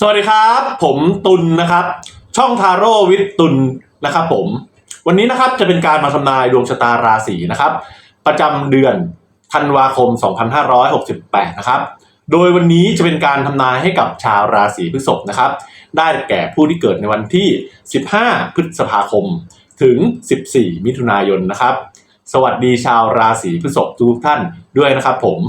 สวัสดีครับ ผมตุลนะครับ ช่องทาโร่วิทตุลนะครับ ผม วันนี้นะครับจะเป็นการมาทำนายดวงชะตาราศีนะครับ ประจำเดือนธันวาคม 2568 นะครับ โดยวันนี้จะเป็นการทำนายให้กับชาวราศีพฤษภนะครับ ได้แก่ผู้ที่เกิดในวันที่ 15 พฤษภาคม ถึง 14 มิถุนายนนะครับ สวัสดีชาวราศีพฤษภทุกท่านด้วยนะครับ ผม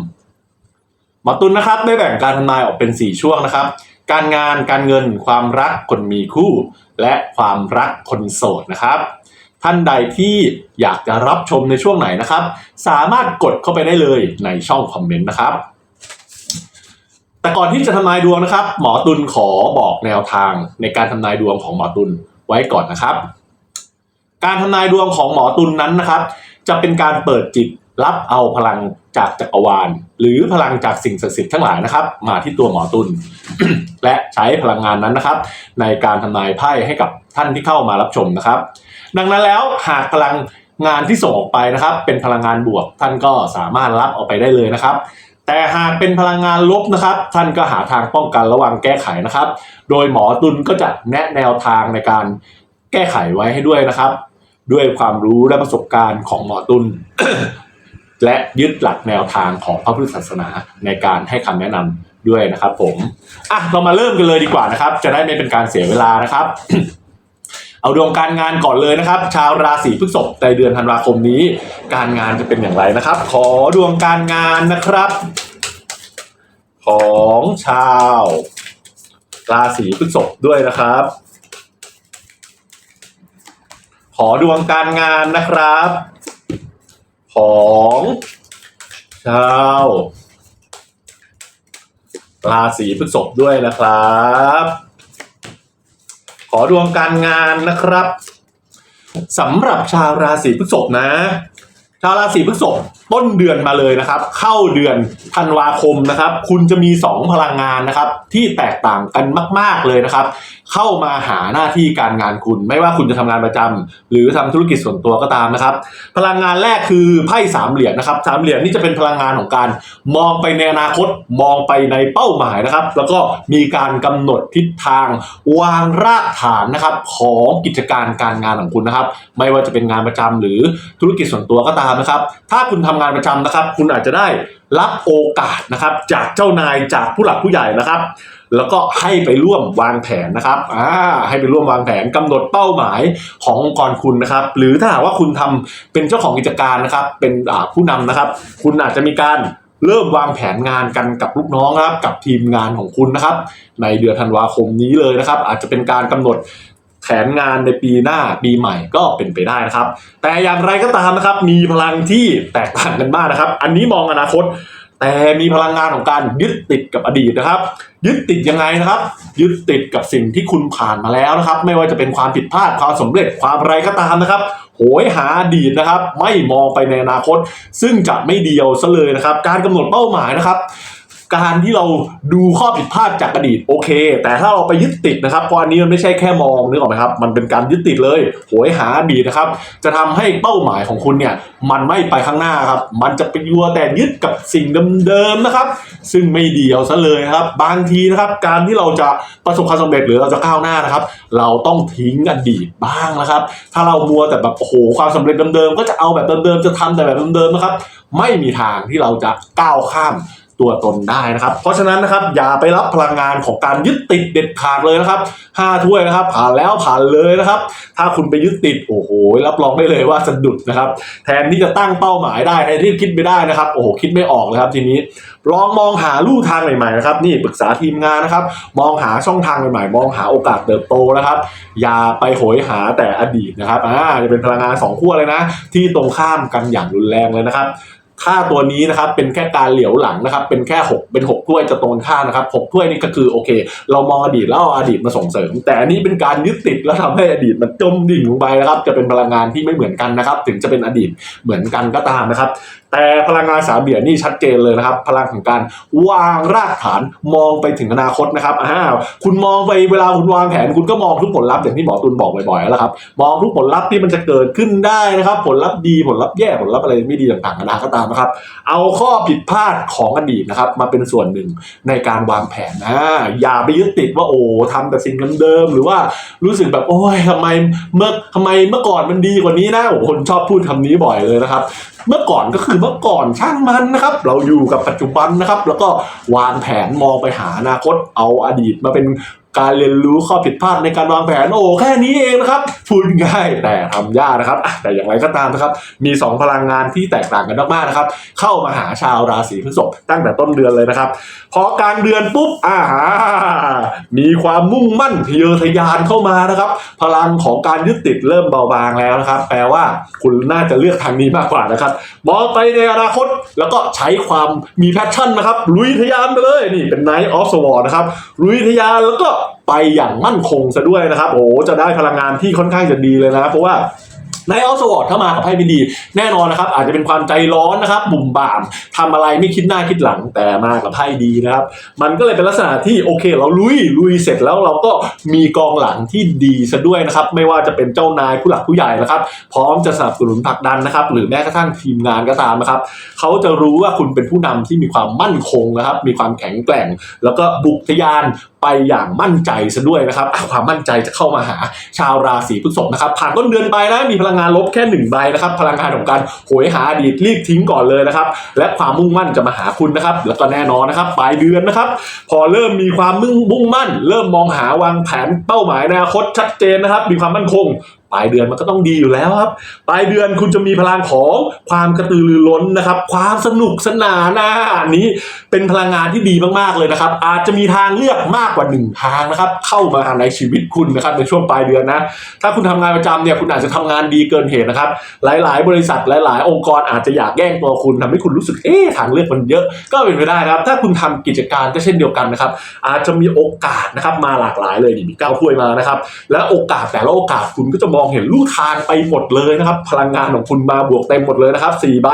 หมอตุลนะครับได้แบ่งการทำนายออกเป็น 4 ช่วงนะครับ การงานการเงินความรักคนมีคู่ และความรักคนโสดนะครับท่านใดที่อยากจะรับชมในช่วงไหนนะครับ สามารถกดเข้าไปได้เลยในช่องคอมเมนต์นะครับ แต่ก่อนที่จะทำนายดวงนะครับ หมอตุลขอบอกแนวทางในการทำนายดวงของหมอตุลไว้ก่อนนะครับ การทำนายดวงของหมอตุลนั้นนะครับ จะเป็นการเปิดจิตรับเอาพลังจากจักรวาล หรือพลังจากสิ่งศักดิ์สิทธิ์ทั้งหลายนะครับ มาที่ตัวหมอตุล และใช้พลังงานนั้นนะครับ ในการทำนายไพ่ให้กับท่านที่เข้ามารับชมนะครับ ดังนั้นแล้วหากพลังงานที่ส่งออกไปนะครับ เป็นพลังงานบวก ท่านก็สามารถรับออกไปได้เลยนะครับ แต่หากเป็นพลังงานลบนะครับ ท่านก็หาทางป้องกันระวังแก้ไขนะครับ โดยหมอตุลก็จะแนะแนวทางในการแก้ไขไว้ให้ด้วยนะครับ ด้วยความรู้และประสบการณ์ของหมอตุล และยึดหลักแนวทางของพระพุทธศาสนาในการให้คำแนะนำด้วยนะครับ ผมอะเรามาเริ่มกันเลยดีกว่านะครับ จะได้ไม่เป็นการเสียเวลานะครับ เอาดวงการงานก่อนเลยนะครับ ชาวราศีพฤษภในเดือนธันวาคมนี้ การงานจะเป็นอย่างไรนะครับ ขอดวงการงานนะครับ ของชาว ราศีพฤษภด้วยนะครับ ขอดวงการงานนะครับ ของชาวราศีพฤษภด้วยนะครับ ขอดวงการงานนะครับสำหรับชาวราศีพฤษภนะ ชาวราศีพฤษภต้นเดือนมาเลยนะครับ เข้าเดือนธันวาคมนะครับ คุณจะมี 2 พลังงานนะครับ ที่แตกต่างกันมาก ๆเลยนะครับ เข้ามาหาหน้าที่การงานคุณ ไม่ว่าคุณจะทำงานประจำหรือทำธุรกิจส่วนตัวก็ตามนะครับ พลังงานแรกคือไพ่สามเหรียญนะครับสามเหรียญนี่จะเป็นพลังงานของการ มองไปในอนาคตมองไปในเป้าหมายนะครับ แล้วก็มีการกำหนดทิศทาง วางรากฐานนะครับ ของกิจการการงานของคุณนะครับ ไม่ว่าจะเป็นงานประจำหรือธุรกิจส่วนตัวก็ตามนะครับ ถ้าคุณทำงานประจำนะครับ คุณอาจจะได้รับโอกาสนะครับ จากเจ้านายจากผู้หลักผู้ใหญ่นะครับ แล้วก็ให้ไปร่วมวางแผนนะครับอ่าให้ไปร่วมวางแผนกำหนดเป้าหมายขององค์กรคุณนะครับ หรือถ้าหากว่าคุณทำเป็นเจ้าของกิจการนะครับ เป็นผู้นำนะครับ คุณอาจจะมีการเริ่มวางแผนงานกันกับลูกน้องนะครับกับทีมงานของคุณนะครับ ในเดือนธันวาคมนี้เลยนะครับ อาจจะเป็นการกำหนด แผนงานในปีหน้าปีใหม่ก็เป็นไปได้นะครับ แต่อย่างไรก็ตามนะครับ มีพลังที่แตกต่างกันมากนะครับ อันนี้มองอนาคต แต่มีพลังงานของการยึดติดกับอดีตนะครับ ยึดติดยังไงนะครับ ยึดติดกับสิ่งที่คุณผ่านมาแล้วนะครับ ไม่ว่าจะเป็นความผิดพลาดความสำเร็จความอะไรก็ตามนะครับโหยหาอดีตนะครับ ไม่มองไปในอนาคต ซึ่งจะไม่เดียวซะเลยนะครับ การกำหนดเป้าหมายนะครับ การที่เราดูข้อผิดพลาดจากอดีตโอเค แต่ถ้าเราไปยึดติดนะครับเพราะอันนี้มันไม่ใช่แค่มองนึกออกไหมครับ มันเป็นการยึดติดเลยโหยหาอดีตนะครับ จะทำให้เป้าหมายของคุณเนี่ยมันไม่ไปข้างหน้าครับ มันจะไปยัวแต่ยึดกับสิ่งเดิมๆนะครับ ซึ่งไม่เดียวซะเลยนะครับ บางทีนะครับการที่เราจะประสบความสำเร็จหรือเราจะก้าวหน้านะครับ เราต้องทิ้งอดีตบ้างนะครับ ถ้าเรามัวแต่แบบโอ้โหความสำเร็จเดิมๆก็จะเอาแบบเดิมๆจะทำแต่แบบเดิมๆนะครับ ไม่มีทางที่เราจะก้าวข้าม ตัวตนได้นะครับ เพราะฉะนั้นนะครับอย่าไปรับพลังงานของการยึดติดเด็ดขาดเลยนะครับห้าถ้วยนะครับ ผ่านแล้วผ่านเลยนะครับ ถ้าคุณไปยึดติดโอ้โหรับรองได้เลยว่าสะดุดนะครับ แทนที่จะตั้งเป้าหมายได้แทนที่คิดไม่ได้นะครับโอ้โหคิดไม่ออกเลยครับทีนี้ลองมองหาลู่ทางใหม่ๆนะครับนี่ปรึกษาทีมงานนะครับ มองหาช่องทางใหม่ๆ มองหาโอกาสเติบโตนะครับ อย่าไปโหยหาแต่อดีตนะครับอ่าจะเป็นพลังงานสองขั้วเลยนะ ที่ตรงข้ามกันอย่างรุนแรงเลยนะครับ ค่าตัวนี้นะครับเป็นแค่การเหลียวหลังนะครับ เป็นแค่หกเป็นหกถ้วยจะตรงค่านะครับหกถ้วยนี่ก็คือโอเค เรามองอดีตแล้วเอาอดีตมาส่งเสริม แต่อันนี้เป็นการยึดติดแล้วทำให้อดีตมันจมดิ่งลงไปนะครับ จะเป็นพลังงานที่ไม่เหมือนกันนะครับ ถึงจะเป็นอดีตเหมือนกันก็ตามนะครับ แต่พลังงานสามเหรียญนี่ชัดเจนเลยนะครับ พลังของการวางรากฐานมองไปถึงอนาคตนะครับอ่าคุณมองไปเวลาคุณวางแผน คุณก็มองทุกผลลัพธ์อย่างที่หมอตุลบอกบ่อยๆแล้วครับมองทุกผลลัพธ์ที่มันจะเกิดขึ้นได้นะครับ ผลลัพธ์ดีผลลัพธ์แย่ผลลัพธ์อะไรไม่ดีต่างๆนานาก็ตามนะครับ เอาข้อผิดพลาดของอดีตนะครับ มาเป็นส่วนหนึ่งในการวางแผนนะอย่าไปยึดติดว่าโอ้ทำแต่สิ่งเดิมๆหรือว่ารู้สึกแบบโอ้ยทำไมเมื่อทำไมเมื่อก่อนมันดีกว่านี้นะโอ้คนชอบพูดคำนี้บ่อยเลยนะครับเมื่อก่อนก็คือเมื่อก่อนช่างมันนะครับ เราอยู่กับปัจจุบันนะครับ แล้วก็วางแผนมองไปหาอนาคตเอาอดีตมาเป็น การเรียนรู้ข้อผิดพลาดในการวางแผนโอ้แค่นี้เองนะครับพูดง่ายแต่ทำยากนะครับ แต่อย่างไรก็ตามนะครับ มีสองพลังงานที่แตกต่างกันมากๆนะครับ เข้ามาหาชาวราศีพฤษภตั้งแต่ต้นเดือนเลยนะครับ พอกลางเดือนปุ๊บอ่ามีความมุ่งมั่นทะเยอทะยานเข้ามานะครับ พลังของการยึดติดเริ่มเบาบางแล้วนะครับ แปลว่าคุณน่าจะเลือกทางนี้มากกว่านะครับมองไปในอนาคตแล้วก็ใช้ความมีแพชชั่นนะครับลุยทะยานไปเลยนี่เป็น Night of Sword นะครับลุยทะยานแล้วก็ไปอย่างมั่นคงซะด้วยนะครับโอ้จะได้พลังงานที่ค่อนข้างจะดีเลยนะเพราะว่าในออสวอร์ดถ้ามากับไพ่ไม่ดีแน่นอนนะครับอาจจะเป็นความใจร้อนนะครับ บุ่มบ่ามทำอะไรไม่คิดหน้าคิดหลังแต่มากับไพ่ดีนะครับ มันก็เลยเป็นลักษณะที่โอเค เราลุยลุยเสร็จแล้วเราก็มีกองหลังที่ดีซะด้วยนะครับ ไม่ว่าจะเป็นเจ้านายผู้หลักผู้ใหญ่นะครับ พร้อมจะสนับสนุนผลักดันนะครับ หรือแม้กระทั่งทีมงานก็ตามนะครับเขาจะรู้ว่าคุณเป็นผู้นำที่มีความมั่นคงนะครับ มีความแข็งแกร่ง แล้วก็บุกทะยานไปอย่างมั่นใจซะด้วยนะครับความมั่นใจจะเข้ามาหาชาวราศีพฤษภนะครับผ่านต้นเดือนไปนะมีพลังงานลบแค่หนึ่งใบนะครับพลังงานของการโหยหาอดีตรีบทิ้งก่อนเลยนะครับ และความมุ่งมั่นจะมาหาคุณนะครับ แล้วก็แน่นอนนะครับปลายเดือนนะครับ พอเริ่มมีความมุ่งมุ่งมั่น เริ่มมองหาวางแผนเป้าหมายในอนาคตชัดเจนนะครับ มีความมั่นคง ปลายเดือนมันก็ต้องดีอยู่แล้วครับ ปลายเดือนคุณจะมีพลังของความกระตือรือร้นนะครับ ความสนุกสนานนะอันนี้เป็นพลังงานที่ดีมากๆเลยนะครับ อาจจะมีทางเลือกมากกว่าหนึ่งทางนะครับ เข้ามาในชีวิตคุณนะครับในช่วงปลายเดือนนะ ถ้าคุณทำงานประจำเนี่ยคุณอาจจะทำงานดีเกินเหตุนะครับ หลายๆ บริษัทหลาย ๆ องค์กรอาจจะอยากแย่งตัวคุณทำให้คุณรู้สึกเอ๊ะทางเลือกมันเยอะ ก็เป็นไปได้นะครับ ถ้าคุณทำกิจการก็เช่นเดียวกันนะครับ อาจจะมีโอกาสนะครับมาหลากหลายเลยนี่มีเก้าถ้วยมานะครับ และโอกาสแต่ละโอกาสคุณก็จะมองเห็นลู่ทางไปหมดเลยนะครับ พลังงานของคุณมาบวกเต็มหมดเลยนะครับสี่ใบ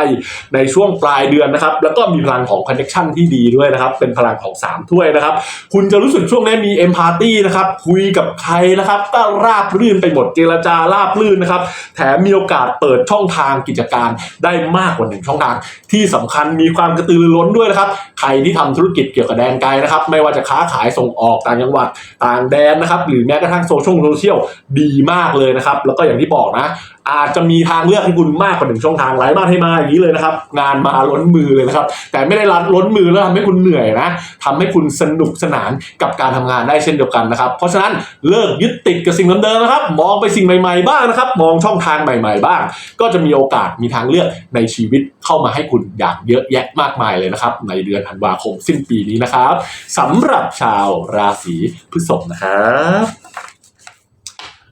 ในช่วงปลายเดือนนะครับ แล้วก็มีพลังของคอนเนคชันที่ดีด้วยนะครับ เป็นพลังของสามถ้วยนะครับ คุณจะรู้สึกช่วงนี้มีเอมพาร์ตี้นะครับคุยกับใครนะครับก็ราบรื่นไปหมดเจรจาราบรื่นนะครับ แถมมีโอกาสเปิดช่องทางกิจการได้มากกว่าหนึ่งช่องทาง ที่สำคัญมีความกระตือรือร้นด้วยนะครับ ใครที่ทำธุรกิจเกี่ยวกับแดนไกลนะครับ ไม่ว่าจะค้าขายส่งออกต่างจังหวัดต่างแดนนะครับ หรือแม้กระทั่งโซเชียลดีมากเลยนะครับแล้วก็อย่างที่บอกนะ อาจจะมีทางเลือกให้คุณมากกว่าหนึ่งช่องทางหลายมากให้มาอย่างนี้เลยนะครับ งานมาล้นมือเลยนะครับ แต่ไม่ได้รัดล้นมือแล้วทำให้คุณเหนื่อยนะทำให้คุณสนุกสนานกับการทำงานได้เช่นเดียวกันนะครับ เพราะฉะนั้นเลิกยึดติดกับสิ่งเดิมๆนะครับ มองไปสิ่งใหม่ๆบ้างนะครับ มองช่องทางใหม่ ๆ บ้าง ก็จะมีโอกาสมีทางเลือกในชีวิตเข้ามาให้คุณอย่างเยอะแยะมากมายเลยนะครับ ในเดือนธันวาคมสิ้นปีนี้นะครับสำหรับชาวราศีพฤษภนะครับ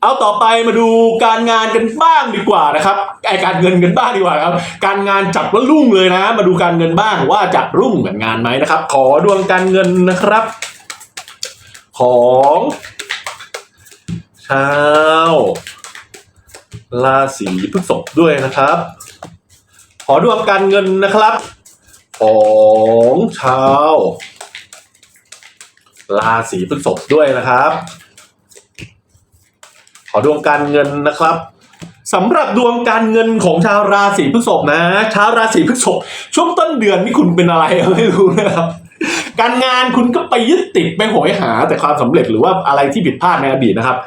เอาต่อไปมาดูการงานกันบ้างดีกว่านะครับไอการเงินกันบ้างดีกว่าครับ การงานจับว่ารุ่งเลยนะ มาดูการเงินบ้างว่าจะรุ่งเหมือนงานไหมนะครับ ขอดวงการเงินนะครับ ของชาวราศีพฤษภด้วยนะครับ ขอดวงการเงินนะครับ ของชาวราศีพฤษภด้วยนะครับ ขอดวงการเงินนะครับสำหรับดวงการเงินของชาวราศีพฤษภนะ ชาวราศีพฤษภช่วงต้นเดือนนี่คุณเป็นอะไรไม่รู้นะครับ การงานคุณก็ไปยึดติดไปโหยหาแต่ความสำเร็จหรือว่าอะไรที่ผิดพลาดในอดีตนะครับ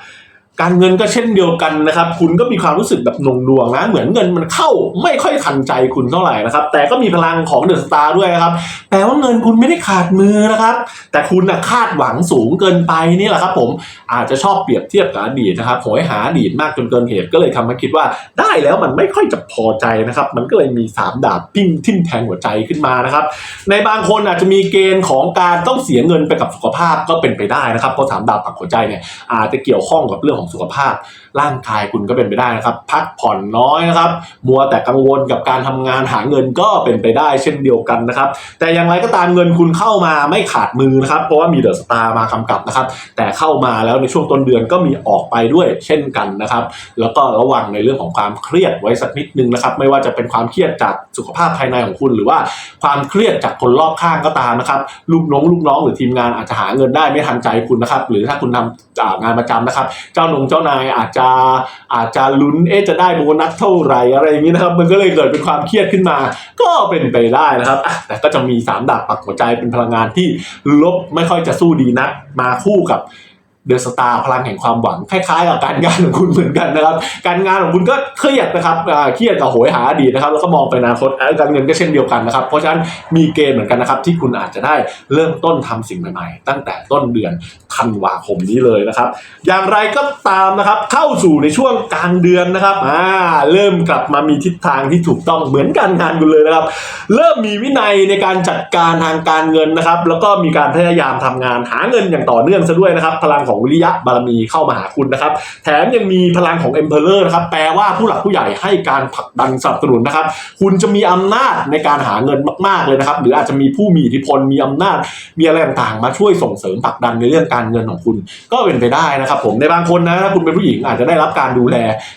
การเงินก็เช่นเดียวกันนะครับ คุณก็มีความรู้สึกแบบนงดวงนะ เหมือนเงินมันเข้าไม่ค่อยทันใจคุณเท่าไหร่นะครับ แต่ก็มีพลังของเดอะสตาร์ด้วยนะครับแปลว่าเงินคุณไม่ได้ขาดมือนะครับ แต่คุณนะคาดหวังสูงเกินไปนี่แหละครับ ผมอาจจะชอบเปรียบเทียบกับอดีตนะครับโหยหาอดีตมากจนเกินเหตุก็เลยทำให้คิดว่า ได้แล้วมันไม่ค่อยจะพอใจนะครับ มันก็เลยมีสามดาบปิ้งทิ่มแทงหัวใจขึ้นมานะครับ ในบางคนอาจจะมีเกณฑ์ของการต้องเสียเงินไปกับสุขภาพก็เป็นไปได้นะครับเพราะสามดาบปักหัวใจเนี่ยอาจจะเกี่ยวข้องกับเรื่องของสุขภาพ ร่างกายคุณก็เป็นไปได้นะครับ พักผ่อนน้อยนะครับ มัวแต่กังวลกับการทำงานหาเงินก็เป็นไปได้เช่นเดียวกันนะครับ แต่อย่างไรก็ตามเงินคุณเข้ามาไม่ขาดมือนะครับ เพราะว่ามีเดอะสตาร์มากำกับนะครับ แต่เข้ามาแล้วในช่วงต้นเดือนก็มีออกไปด้วยเช่นกันนะครับ แล้วก็ระวังในเรื่องของความเครียดไว้สักนิดนึงนะครับ ไม่ว่าจะเป็นความเครียดจากสุขภาพภายในของคุณ หรือว่าความเครียดจากคนรอบข้างก็ตามนะครับ ลูกน้องลูกน้องหรือทีมงานอาจจะหาเงินได้ไม่ทันใจคุณนะครับ หรือถ้าคุณทำงานประจำนะครับ เจ้านงเจ้านายอาจจะอาจจะลุ้นเอ๊ะจะได้โบนัสเท่าไหร่อะไรอย่างนี้นะครับ มันก็เลยเกิดเป็นความเครียดขึ้นมา ก็เป็นไปได้นะครับแต่ก็จะมีสามดาบปักหัวใจเป็นพลังงานที่ลบไม่ค่อยจะสู้ดีนักมาคู่กับ เดอะสตาร์พลังแห่งความหวังคล้ายๆกับการงานของคุณเหมือนกันนะครับ การงานของคุณก็เครียดนะครับเครียดกับโหยหาอดีตนะครับแล้วก็มองไปอนาคตการเงินก็เช่นเดียวกันนะครับ เพราะฉะนั้นมีเกณฑ์เหมือนกันนะครับ ที่คุณอาจจะได้เริ่มต้นทำสิ่งใหม่ๆ ตั้งแต่ต้นเดือนธันวาคมนี้เลยนะครับ อย่างไรก็ตามนะครับ เข้าสู่ในช่วงกลางเดือนนะครับอ่าเริ่มกลับมามีทิศทางที่ถูกต้องเหมือนการงานคุณเลยนะครับ เริ่มมีวินัยในการจัดการทางการเงินนะครับ แล้วก็มีการพยายามทำงานหาเงินอย่างต่อเนื่องซะด้วยนะครับพลังของวิริยะบารมีเข้ามาหาคุณนะครับ แถมยังมีพลังของ Emperor นะครับแปลว่าผู้หลักผู้ใหญ่ให้การผลักดันสนับสนุนนะครับ คุณจะมีอำนาจในการหาเงินมาก ๆเลยนะครับ หรืออาจจะมีผู้มีอิทธิพลมีอำนาจมีอะไรต่างๆ มาช่วยส่งเสริมผลักดันในเรื่องการเงินของคุณ ก็เป็นไปได้นะครับ ผมในบางคนนะถ้าคุณเป็นผู้หญิงอาจจะได้รับการดูแล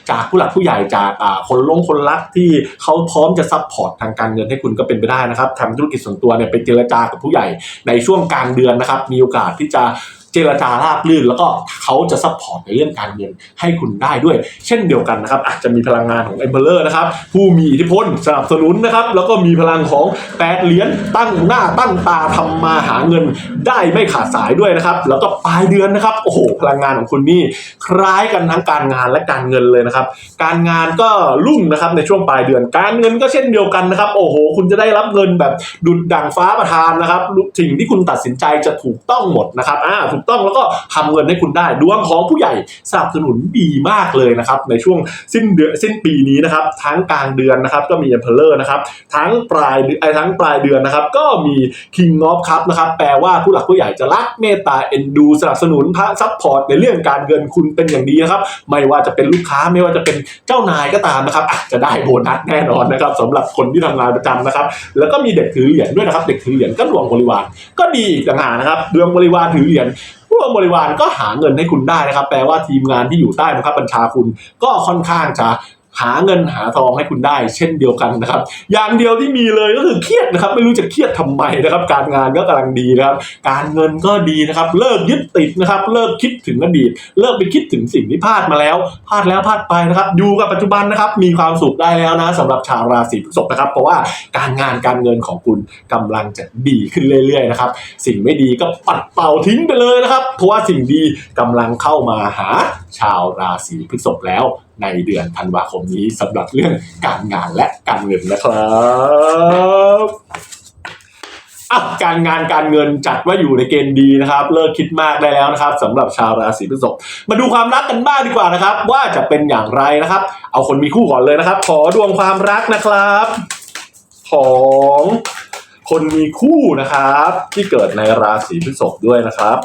จากผู้หลักผู้ใหญ่จากคนลงคนรักที่เขาพร้อมจะซัพพอร์ตทางการเงินให้คุณก็เป็นไปได้นะครับทำธุรกิจส่วนตัวเนี่ยไปเจรจากับผู้ใหญ่ในช่วงกลางเดือนนะครับ มีโอกาสที่จะ เจรจาราบรื่น แล้วก็เขาจะซัพพอร์ตในเรื่องการเงินให้คุณได้ด้วย เช่นเดียวกันนะครับอาจจะมีพลังงานของ e m p e r o r นะครับผู้มีอิทธิพลสนับสนุนนะครับแล้วก็มีพลังของแปดเหรียญตั้งหน้าตั้งตาทำมาหาเงินได้ไม่ขาดสายด้วยนะครับ แล้วก็ปลายเดือนนะครับโอ้โหพลังงานของคุณนี่คล้ายกันทั้งการงานและการเงินเลยนะครับ การงานก็รุ่งนะครับในช่วงปลายเดือน การเงินก็เช่นเดียวกันนะครับ โอ้โห คุณจะได้รับเงินแบบดุดดังฟ้าประทานนะครับสิ่งที่คุณตัดสินใจจะถูกต้องหมดนะครับอ่าถูกต้องแล้วก็ทำเงินให้คุณได้ดวงของผู้ใหญ่สนับสนุนดีมากเลยนะครับในช่วงสิ้นเดือนสิ้นปีนี้นะครับทั้งกลางเดือนนะครับก็มี e m p e r o r นะครับทั้งปลายไอ้ทั้งปลายเดือนนะครับก็มี King of Cup นะครับแปลว่าผู้หลักผู้ใหญ่จะรักเมตตาเอ็นดูสนับสนุนพระซัพพอร์ตในเรื่องการเงินคุณเป็นอย่างดีนะครับไม่ว่าจะเป็นลูกค้าไม่ว่าจะเป็นเจ้านายก็ตามนะครับอะจะได้โบนัสแน่นอนนะครับสำหรับคนที่ทำงานประจำนะครับ แล้วก็มีเด็กถือเหรียญด้วยนะครับ เด็กถือเหรียญก็ดวงบริวารก็ดีอีกต่างหากนะครับดวงบริวารถือเหรียญ พวกบริวารก็หาเงินให้คุณได้นะครับ แปลว่าทีมงานที่อยู่ใต้บังคับบัญชาคุณ ก็ค่อนข้างจะ หาเงินหาทองให้คุณได้ เช่นเดียวกันนะครับ อย่างเดียวที่มีเลยก็คือเครียดนะครับ ไม่รู้จะเครียดทำไมนะครับ การงานก็กำลังดีนะครับ การเงินก็ดีนะครับ เลิกยึดติดนะครับ เลิกคิดถึงอดีต เลิกไปคิดถึงสิ่งที่พลาดมาแล้ว พลาดแล้วพลาดไปนะครับ อยู่กับปัจจุบันนะครับ มีความสุขได้แล้วนะสำหรับชาวราศีพฤษภนะครับ เพราะว่าการงานการเงินของคุณกำลังจะดีขึ้นเรื่อยๆนะครับ สิ่งไม่ดีก็ปัดเป่าทิ้งไปเลยนะครับ เพราะว่าสิ่งดีกำลังเข้ามาหาชาวราศีพฤษภแล้ว ในเดือนธันวาคมนี้สำหรับเรื่องการงานและการเงินนะครับอะการงานการเงินจัดว่าอยู่ในเกณฑ์ดีนะครับ เลิกคิดมากได้แล้วนะครับสำหรับชาวราศีพฤษภมาดูความรักกันบ้างดีกว่านะครับ ว่าจะเป็นอย่างไรนะครับ เอาคนมีคู่ก่อนเลยนะครับ ขอดวงความรักนะครับ ของคนมีคู่นะครับ ที่เกิดในราศีพฤษภด้วยนะครับ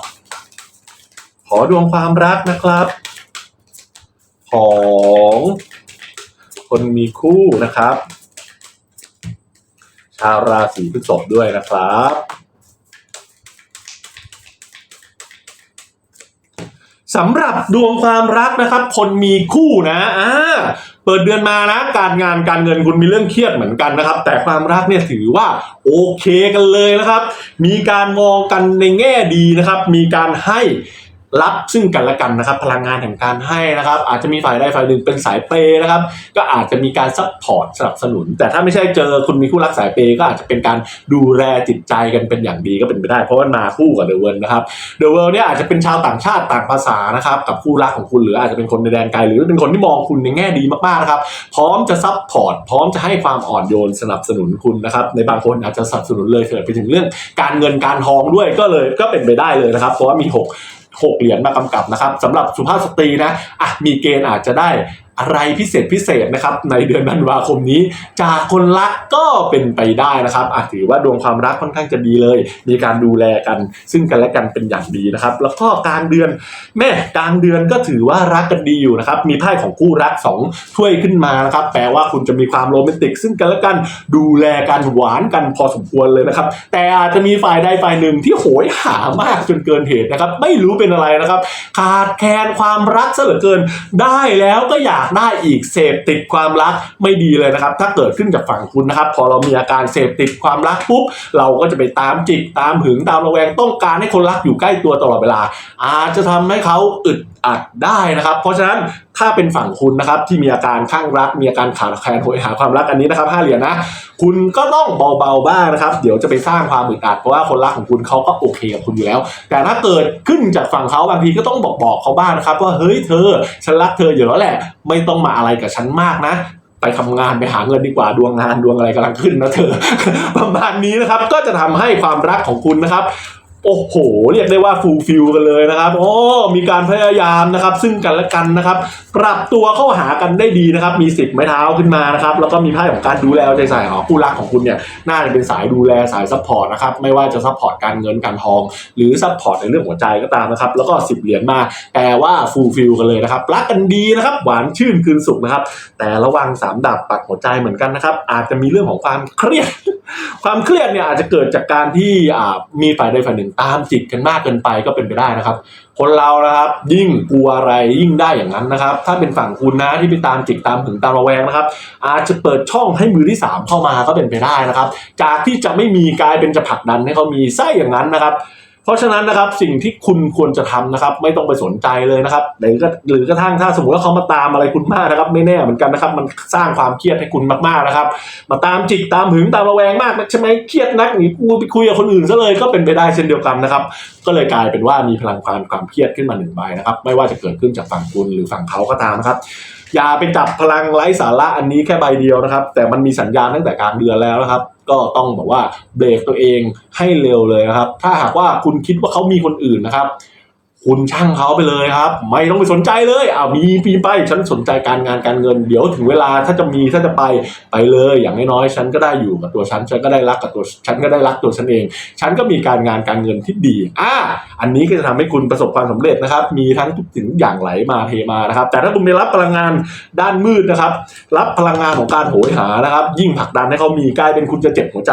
ขอดวงความรักนะครับ ของคนมีคู่นะครับ ชาวราศีพฤษภด้วยนะครับ สำหรับดวงความรักนะครับ คนมีคู่นะอ่าเปิดเดือนมานะการงานการเงินคุณมีเรื่องเครียดเหมือนกันนะครับ แต่ความรักเนี่ยถือว่าโอเคกันเลยนะครับ มีการมองกันในแง่ดีนะครับ มีการให้ รับซึ่งกันและกันนะครับ พลังงานแห่งการให้นะครับ อาจจะมีฝ่ายใดฝ่ายหนึ่งเป็นสายเปย์นะครับ ก็อาจจะมีการซัพพอร์ตสนับสนุน แต่ถ้าไม่ใช่เจอคุณมีคู่รักสายเปย์ก็อาจจะเป็นการดูแลจิตใจกันเป็นอย่างดีก็เป็นไปได้ เพราะว่ามาคู่กับเดอะเวิร์นะครับเดอะเวิลด์เนี่ยอาจจะเป็นชาวต่างชาติต่างภาษานะครับ กับคู่รักของคุณหรืออาจจะเป็นคนในแดนไกลหรือเป็นคนที่มองคุณในแง่ดีมากๆนะครับ พร้อมจะซับพอร์ตพร้อมจะให้ความอ่อนโยนสนับสนุนคุณนะครับในบางคนอาจจะสนับสนุนเลยเถิดไปถึงเรื่องการเงินการทองด้วยก็เลยก็เป็นไปได้เลยนะครับ เพราะว่ามีห หกเหรียญมากำกับนะครับสำหรับสุภาพสตรีนะอะมีเกณฑ์อาจจะได้ อะไรพิเศษพิเศษนะครับในเดือนธันวาคมนี้ จากคนรักก็เป็นไปได้นะครับอาจถือว่าดวงความรักค่อนข้างจะดีเลย มีการดูแลกัน ซึ่งกันและกันเป็นอย่างดีนะครับ แล้วก็กลางเดือนแม่กลางเดือนก็ถือว่ารักกันดีอยู่นะครับมีไพ่ของคู่รักสองถ้วยขึ้นมานะครับแปลว่าคุณจะมีความโรแมนติก ซึ่งกันและกันดูแลกันหวานกันพอสมควรเลยนะครับ แต่อาจจะมีฝ่ายใดฝ่ายหนึ่งที่โหยหามากจนเกินเหตุนะครับ ไม่รู้เป็นอะไรนะครับ ขาดแคลนความรักซะเหลือเกิน ได้แล้วก็อยากได้อีกเสพติดความรักไม่ดีเลยนะครับ ถ้าเกิดขึ้นจากฝั่งคุณนะครับ พอเรามีอาการเสพติดความรักปุ๊บเราก็จะไปตามจิกตามหึงตามระแวงต้องการให้คนรักอยู่ใกล้ตัวตลอดเวลา อาจจะทำให้เขาอึดอัดได้นะครับ เพราะฉะนั้น ถ้าเป็นฝั่งคุณนะครับที่มีอาการข้างรัก มีอาการขาดแคลนโหยหาความรักอันนี้นะครับห้าเหรียญนะ คุณก็ต้องเบาๆบ้างนะครับ เดี๋ยวจะไปสร้างความอึดอัดเพราะว่าคนรักของคุณเขาก็โอเคกับคุณอยู่แล้ว แต่ถ้าเกิดขึ้นจากฝั่งเขาบางทีก็ต้องบอกบอกเขาบ้างนะครับ ว่าเฮ้ยเธอ ฉันรักเธออยู่แล้วแหละ ไม่ต้องมาอะไรกับฉันมากนะไปทำงานไปหาเงินดีกว่าดวงงานดวงอะไรกำลังขึ้นนะเธอ ประมาณนี้นะครับก็จะทำให้ความรักของคุณนะครับ โอ้โห เรียกได้ว่าฟูลฟิลกันเลยนะครับโอ้มีการพยายามนะครับ ซึ่งกันและกันนะครับ ปรับตัวเข้าหากันได้ดีนะครับ มีสิบไม้เท้าขึ้นมานะครับ แล้วก็มีไพ่ของการดูแลใจใส่ของคู่รักของคุณเนี่ยน่าจะเป็นสายดูแลสายซัพพอร์ตนะครับ ไม่ว่าจะซัพพอร์ตการเงินการทอง หรือซัพพอร์ตในเรื่องหัวใจก็ตามนะครับ แล้วก็สิบเหรียญมาแปลว่าฟูลฟิลกันเลยนะครับ รักกันดีนะครับ หวานชื่นคืนสุขนะครับ แต่ระวังสามดาบปักหัวใจเหมือนกันนะครับ อาจจะมีเรื่องของความเครียด ความเครียดเนี่ยอาจจะเกิดจากการที่มีฝ่ายใดฝ่ายหนึ่งตามจิตกันมากเกินไปก็เป็นไปได้นะครับ คนเรานะครับ ยิ่งกลัวอะไรยิ่งได้อย่างนั้นนะครับ ถ้าเป็นฝั่งคุณนะที่ไปตามจิตตามถึงตามระแวงนะครับ อาจจะเปิดช่องให้มือที่สามเข้ามาก็เป็นไปได้นะครับ จากที่จะไม่มีกลายเป็นจะผลักดันให้เขามีไส้อย่างนั้นนะครับ เพราะฉะนั้นนะครับสิ่งที่คุณควรจะทำนะครับ ไม่ต้องไปสนใจเลยนะครับหรือก็หรือกระทั่งถ้าสมมติว่าเขามาตามอะไรคุณมากนะครับ ไม่แน่เหมือนกันนะครับ มันสร้างความเครียดให้คุณมากๆนะครับ มาตามจิกตามหึงตามระแวงมากนักใช่ไหมเครียดนักหนีกูไปคุยกับคนอื่นซะเลยก็เป็นไปได้เช่นเดียวกันนะครับ ก็เลยกลายเป็นว่ามีพลังความความเครียดขึ้นมาหนึ่งใบนะครับ ไม่ว่าจะเกิดขึ้นจากฝั่งคุณหรือฝั่งเขาก็ตามนะครับอย่าไปจับพลังไร้สาระอันนี้แค่ใบเดียวนะครับ แต่มันมีสัญญาณตั้งแต่กลางเดือนแล้วนะครับ ก็ต้องบอกว่าเบรกตัวเองให้เร็วเลยนะครับ ถ้าหากว่าคุณคิดว่าเขามีคนอื่นนะครับ คุณช่างเขาไปเลยครับ ไม่ต้องไปสนใจเลยอ้าวมีปีไปฉันสนใจการงานการเงิน เดี๋ยวถึงเวลาถ้าจะมีถ้าจะไปไปเลย อย่างน้อยๆฉันก็ได้อยู่กับตัวฉันฉันก็ได้รักกับตัวฉันก็ได้รักตัวฉันเอง ฉันก็มีการงานการเงินที่ดีอ่าอันนี้ก็จะทำให้คุณประสบความสำเร็จนะครับ มีทั้งทุกสิ่งทุกอย่างไหลมาเทมานะครับ แต่ถ้าคุณไปรับพลังงานด้านมืดนะครับ รับพลังงานของการโหยหานะครับ ยิ่งผลักดันให้เขามีกลายเป็นคุณจะเจ็บหัวใจ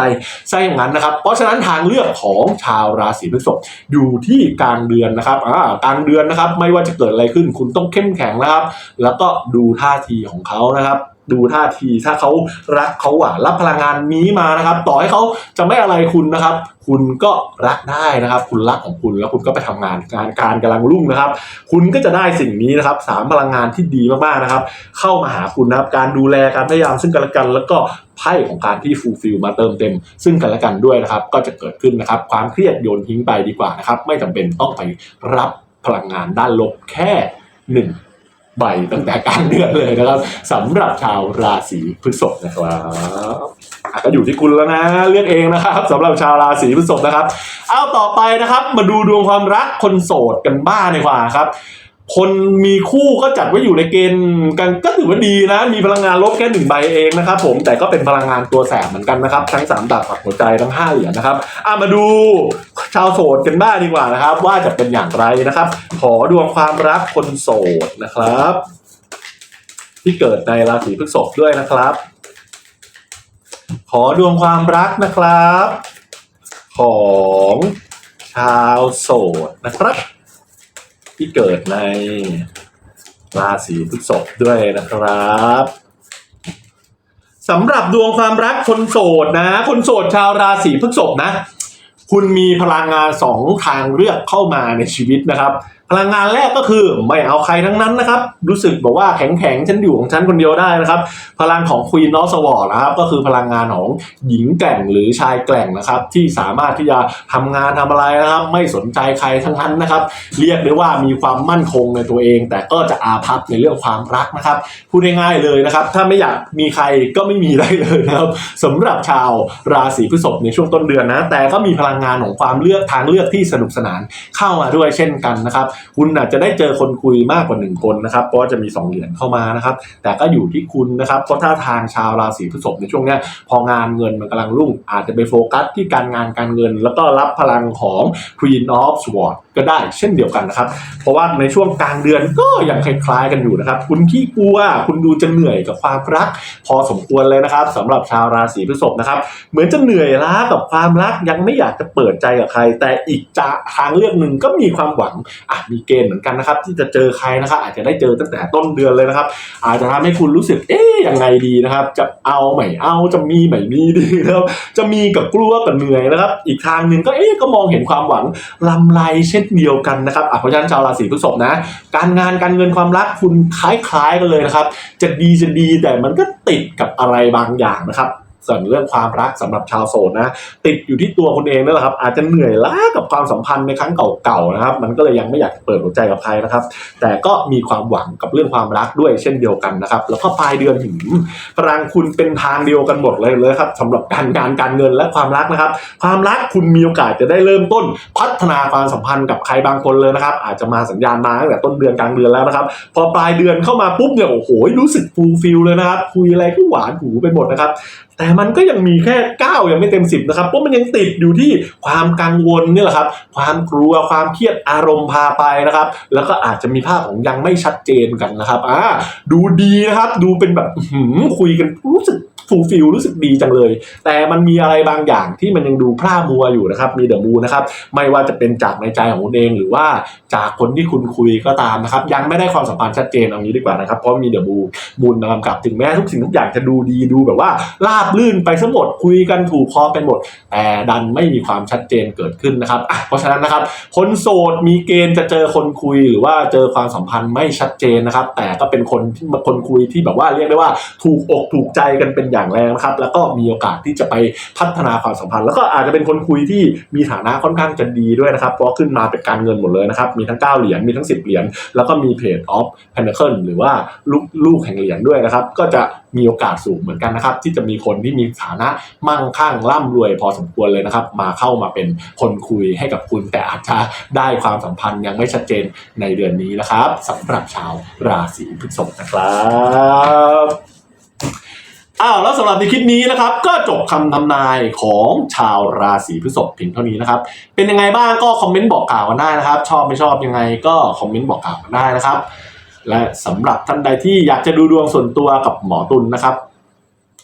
ใช่อย่างนั้นนะครับ เพราะฉะนั้นทางเลือกของชาวราศีพฤษภอยู่ที่กลางเดือนนะครับอ่ากลางเดือนนะครับ ไม่ว่าจะเกิดอะไรขึ้นคุณต้องเข้มแข็งนะครับ แล้วก็ดูท่าทีของเขานะครับ ดูท่าที ถ้าเขารักเขาหวานรับพลังงานนี้มานะครับ ต่อให้เขาจะไม่อะไรคุณนะครับ คุณก็รักได้นะครับ คุณรักของคุณแล้วคุณก็ไปทำงานงานการกำลังรุ่งนะครับ คุณก็จะได้สิ่งนี้นะครับสามพลังงานที่ดีมากๆนะครับ เข้ามาหาคุณนะครับ การดูแลการพยายามซึ่งกันและกัน แล้วก็ไพ่ของการที่ฟูลฟิลมาเติมเต็ม ซึ่งกันและกันด้วยนะครับ ก็จะเกิดขึ้นนะครับ ความเครียดโยนทิ้งไปดีกว่านะครับ ไม่จำเป็นต้องไปรับพลังงานด้านลบแค่หนึ่ง ใบตั้งแต่กลางเดือนเลยนะครับสำหรับชาวราศีพฤษภนะครับอะก็อยู่ที่คุณแล้วนะ เลือกเองนะครับสำหรับชาวราศีพฤษภนะครับ เอาต่อไปนะครับ มาดูดวงความรักคนโสดกันบ้างดีกว่าครับคนมีคู่ก็จัดไว้อยู่ในเกณฑ์กันก็ถือว่าดีนะ มีพลังงานลบแค่หนึ่งใบเองนะครับผมแต่ก็เป็นพลังงานตัวแสบเหมือนกันนะครับ ทั้งสามดาบฝักหัวใจทั้งห้าเหรียญนะครับอะมาดู ชาวโสดกันบ้างดีกว่านะครับ ว่าจะเป็นอย่างไรนะครับ ขอดวงความรักคนโสดนะครับ ที่เกิดในราศีพฤษภด้วยนะครับ ขอดวงความรักนะครับ ของชาวโสดนะครับ ที่เกิดในราศีพฤษภด้วยนะครับสำหรับดวงความรักคนโสดนะ คนโสดชาวราศีพฤษภนะ คุณมีพลังงานสองทางเลือกเข้ามาในชีวิตนะครับ พลังงานแรกก็คือไม่เอาใครทั้งนั้นนะครับ รู้สึกบอกว่าแข็งแข็งฉันอยู่ของฉันคนเดียวได้นะครับ พลังของควีนนอสวอร์นะครับก็คือพลังงานของหญิงแกร่งหรือชายแกร่งนะครับ ที่สามารถที่จะทำงานทำอะไรนะครับ ไม่สนใจใครทั้งนั้นนะครับ เรียกได้ว่ามีความมั่นคงในตัวเอง แต่ก็จะอาภัพในเรื่องความรักนะครับพูดง่ายๆเลยนะครับ ถ้าไม่อยากมีใครก็ไม่มีได้เลยนะครับสำหรับชาวราศีพฤษภในช่วงต้นเดือนนะแต่ก็มีพลังงานของความเลือกทางเลือกที่สนุกสนานเข้ามาด้วยเช่นกันนะครับคุณอาจจะได้เจอคนคุยมากกว่าหนึ่งคนนะครับ เพราะว่าจะมีสองเหรียญเข้ามานะครับ แต่ก็อยู่ที่คุณนะครับ เพราะถ้าทางชาวราศีพฤษภในช่วงนี้พองานเงินมันกำลังรุ่ง อาจจะไปโฟกัสที่การงานการเงิน แล้วก็รับพลังของ Queen of Swords ก็ได้เช่นเดียวกันนะครับ เพราะว่าในช่วงกลางเดือนก็ยังคล้ายๆกันอยู่นะครับ คุณขี้กลัว คุณดูจะเหนื่อยกับความรัก พอสมควรเลยนะครับสำหรับชาวราศีพฤษภนะครับ เหมือนจะเหนื่อยล้ากับความรักยังไม่อยากจะเปิดใจกับใคร แต่อีกจะทางเลือกหนึ่งก็มีความหวังอะมีเกณฑ์เหมือนกันนะครับ ที่จะเจอใครนะครับ อาจจะได้เจอตั้งแต่ต้นเดือนเลยนะครับ อาจจะทำให้คุณรู้สึกเอ๊ยยังไงดีนะครับ จะเอาไม่เอาจะมีไม่มีดีนะครับจะมีกับกลัวกับเหนื่อยนะครับ อีกทางหนึ่งก็เอ๊ะก็มองเห็นความหวังลำไรเช่นช่นเดียวกันนะครับอะเพราะฉะนั้นชาวราศีพฤษภนะ การงานการเงินความรักคุณคล้ายๆกันเลยนะครับ จะดีจะดีแต่มันก็ติดกับอะไรบางอย่างนะครับ ส่วนเรื่องความรักสำหรับชาวโสดนะ ติดอยู่ที่ตัวคุณเองนั่นแหละครับ อาจจะเหนื่อยล้ากับความสัมพันธ์ในครั้งเก่าๆนะครับ มันก็เลยยังไม่อยากเปิดหัวใจกับใครนะครับ แต่ก็มีความหวังกับเรื่องความรักด้วยเช่นเดียวกันนะครับ แล้วก็ปลายเดือนหืมพลังคุณเป็นทางเดียวกันหมดเลยเลยครับสำหรับการงานการเงินและความรักนะครับ ความรักคุณมีโอกาสจะได้เริ่มต้น พัฒนาความสัมพันธ์กับใครบางคนเลยนะครับ อาจจะมาสัญญาณมาตั้งแต่ต้นเดือนกลางเดือนแล้วนะครับ พอปลายเดือนเข้ามาปุ๊บเนี่ยโอ้โหรู้สึกฟูลฟิลเลยนะครับคุยอะไรก็หวานหูไปหมดนะครับแต่มันก็ยังมีแค่ 9 ยังไม่เต็ม 10 นะครับเพราะมันยังติดอยู่ที่ความกังวลนี่แหละครับ ความกลัวความเครียดอารมณ์พาไปนะครับ แล้วก็อาจจะมีภาพของยังไม่ชัดเจนกันนะครับอ่าดูดีนะครับ ดูเป็นแบบคุยกันรู้สึก ฟูลฟิลรู้สึกดีจังเลย แต่มันมีอะไรบางอย่างที่มันยังดูพร่ามัวอยู่นะครับมีเดอะมูนะครับไม่ว่าจะเป็นจากในใจของคุณเองหรือว่าจากคนที่คุณคุยก็ตามนะครับยังไม่ได้ความสัมพันธ์ชัดเจนเอางี้ดีกว่านะครับเพราะมีเดอะมูมูลมากำกับถึงแม้ทุกสิ่งทุกอย่างจะดูดีดูแบบว่าราบลื่นไปซะหมดคุยกันถูกคอไปหมด แต่ดันไม่มีความชัดเจนเกิดขึ้นนะครับอะเพราะฉะนั้นนะครับคนโสดมีเกณฑ์จะเจอคนคุยหรือว่าเจอความสัมพันธ์ไม่ชัดเจนนะครับ แต่ก็เป็นคนที่คนคุยที่แบบว่าเรียกได้ว่าถูกอกถูกใจกันเป็นอย่างแรงนะครับ แล้วก็มีโอกาสที่จะไปพัฒนาความสัมพันธ์ แล้วก็อาจจะเป็นคนคุยที่มีฐานะค่อนข้างจะดีด้วยนะครับ เพราะขึ้นมาเป็นการเงินหมดเลยนะครับ มีทั้ง 9 เหรียญ มีทั้ง 10 เหรียญ แล้วก็มีเพจออฟเพนเ c ิลหรือว่าลูกลูกแห่งเหรียญด้วยนะครับ ก็จะมีโอกาสสูงเหมือนกันนะครับ ที่จะมีคนที่มีฐานะมั่งคั่งร่ำรวยพอสมควรเลยนะครับ มาเข้ามาเป็นคนคุยให้กับคุณ แต่อาจจะได้ความสัมพันธ์ยังไม่ชัดเจนในเดือนนี้นะครับสำหรับชาวราศีพฤษภนะครับ อ้าวแล้วสำหรับในคลิปนี้นะครับก็จบคำทำนายของชาวราศีพฤษภเพียงเท่านี้นะครับ เป็นยังไงบ้างก็คอมเมนต์บอกกล่าวกันได้นะครับ ชอบไม่ชอบยังไงก็คอมเมนต์บอกกล่าวกันได้นะครับ และสำหรับท่านใดที่อยากจะดูดวงส่วนตัวกับหมอตุลนะครับ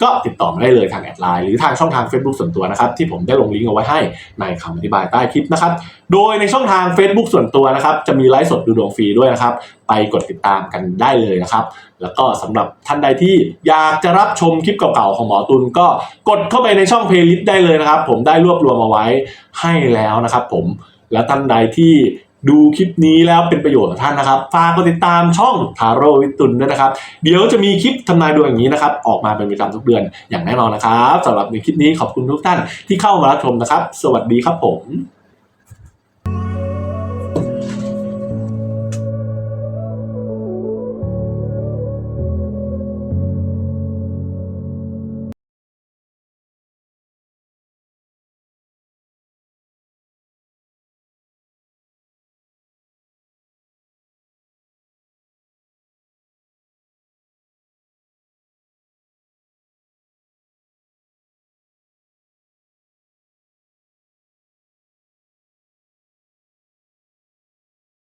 ก็ติดต่อมาได้เลยทางแอดไลน์หรือทางช่องทาง Facebook ส่วนตัวนะครับที่ผมได้ลงลิงก์เอาไว้ให้ในคำอธิบายใต้คลิปนะครับโดยในช่องทาง Facebook ส่วนตัวนะครับจะมีไลฟ์สดดูดวงฟรีด้วยนะครับไปกดติดตามกันได้เลยนะครับ แล้วก็สำหรับท่านใดที่อยากจะรับชมคลิปเก่าๆของหมอตุลก็กดเข้าไปในช่องเพลย์ลิสต์ได้เลยนะครับ ผมได้รวบรวมเอาไว้ให้แล้วนะครับ ผมและท่านใดที่ ดูคลิปนี้แล้วเป็นประโยชน์กับท่านนะครับ ฝากกดติดตามช่องทาโร่วิตุลด้วยนะครับ เดี๋ยวจะมีคลิปทำนายดวงอย่างนี้นะครับ ออกมาเป็นประจำทุกเดือนอย่างแน่นอนนะครับสำหรับในคลิปนี้ขอบคุณทุกท่านที่เข้ามารับชมนะครับ สวัสดีครับผม